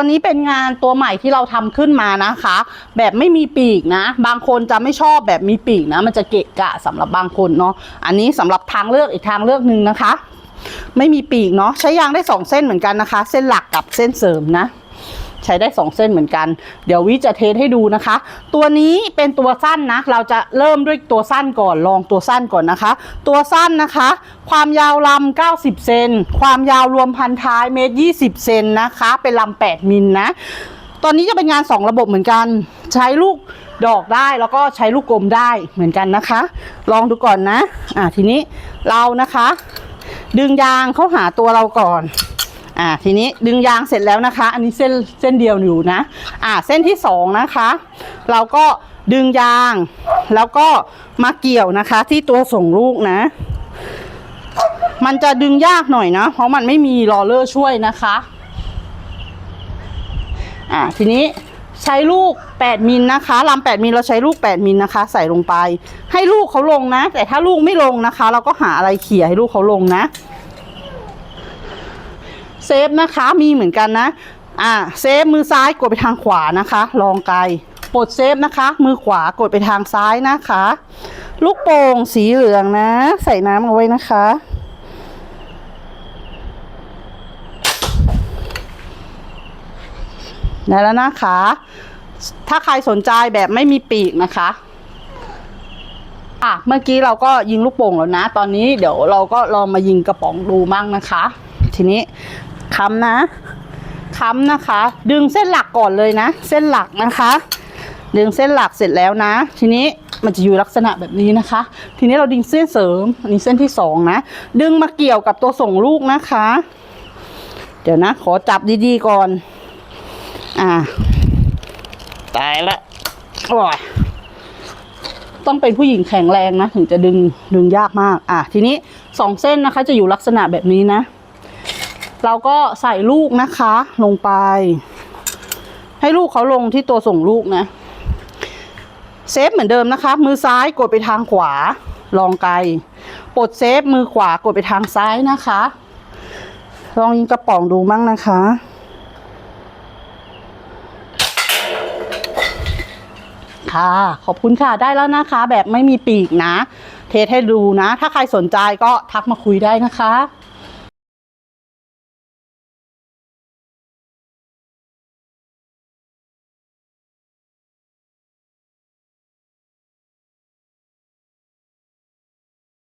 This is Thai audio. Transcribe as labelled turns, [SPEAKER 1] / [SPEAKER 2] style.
[SPEAKER 1] ตอนนี้เป็นงานตัวใหม่ที่เราทำขึ้นมานะคะ แบบไม่มีปีกนะ บางคนจะไม่ชอบแบบมีปีกนะ มันจะเกะกะสำหรับบางคนเนาะอันนี้สำหรับทางเลือกอีกทางเลือกหนึ่งนะคะ ไม่มีปีกเนาะใช้ยางได้สองเส้นเหมือนกันนะคะ เส้นหลักกับเส้นเสริมนะ ใช้ได้สองเส้นเหมือนกัน เดี๋ยววิจะเทสให้ดูนะคะ ตัวนี้เป็นตัวสั้นนะ เราจะเริ่มด้วยตัวสั้นก่อน ลองตัวสั้นก่อนนะคะ ตัวสั้นนะคะ ความยาวลำ90 เซน ความยาวรวมพันท้ายเมตร20 เซนนะคะ เป็นลำ8มิลนะตอนนี้จะเป็นงาน 2 ระบบเหมือนกัน ใช้ลูกดอกได้แล้วก็ใช้ลูกกลมได้เหมือนกันนะคะ ลองดูก่อนนะ อ่าทีนี้เรานะคะ ดึงยางเข้าหาตัวเราก่อน อ่าทีนี้ดึงยางเสร็จแล้วนะคะ อันนี้เส้นเส้นเดียวอยู่นะ อ่าเส้นที่สองนะคะ เราก็ดึงยาง แล้วก็มาเกี่ยวนะคะ ที่ตัวส่งลูกนะ มันจะดึงยากหน่อยนะ เพราะมันไม่มีรอเลอร์ช่วยนะคะอ่าทีนี้ใช้ลูก 8 มิลนะคะลำ8มิลเราใช้ลูก 8 มิลนะคะ ใส่ลงไป ให้ลูกเขาลงนะ แต่ถ้าลูกไม่ลงนะคะ เราก็หาอะไรเขี่ยให้ลูกเขาลงนะ เซฟนะคะมีเหมือนกันนะ อ่าเซฟมือซ้ายกดไปทางขวานะคะ ลองไกลปลดเซฟนะคะ มือขวากดไปทางซ้ายนะคะ ลูกโป่งสีเหลืองนะ ใส่น้ำเอาไว้นะคะ ได้แล้วนะคะ ถ้าใครสนใจแบบไม่มีปีกนะคะอะเมื่อกี้เราก็ยิงลูกโป่งแล้วนะ ตอนนี้เดี๋ยวเราก็ลองมายิงกระป๋องดูมั่งนะคะ ทีนี้ ค้ำนะ ค้ำนะคะ ดึงเส้นหลักก่อนเลยนะ เส้นหลักนะคะ ดึงเส้นหลักเสร็จแล้วนะ ทีนี้มันจะอยู่ลักษณะแบบนี้นะคะ ทีนี้เราดึงเส้นเสริมอันนี้เส้นที่สองนะ ดึงมาเกี่ยวกับตัวส่งลูกนะคะ เดี๋ยวนะ ขอจับดีๆก่อน อ่า ตายละโอ้ยต้องเป็นผู้หญิงแข็งแรงนะ ถึงจะดึงดึงยากมาก อะทีนี้สองเส้นนะคะ จะอยู่ลักษณะแบบนี้นะ เราก็ใส่ลูกนะคะ ลงไป ให้ลูกเขาลงที่ตัวส่งลูกนะ เซฟเหมือนเดิมนะคะ มือซ้ายกดไปทางขวา ลองไกลปลดเซฟมือขวากดไปทางซ้ายนะคะ ลองยิงกระป๋องดูมั่งนะคะค่ะขอบคุณค่ะได้แล้วนะคะ แบบไม่มีปีกนะ เทสให้ดูนะ ถ้าใครสนใจก็ทักมาคุยได้นะคะ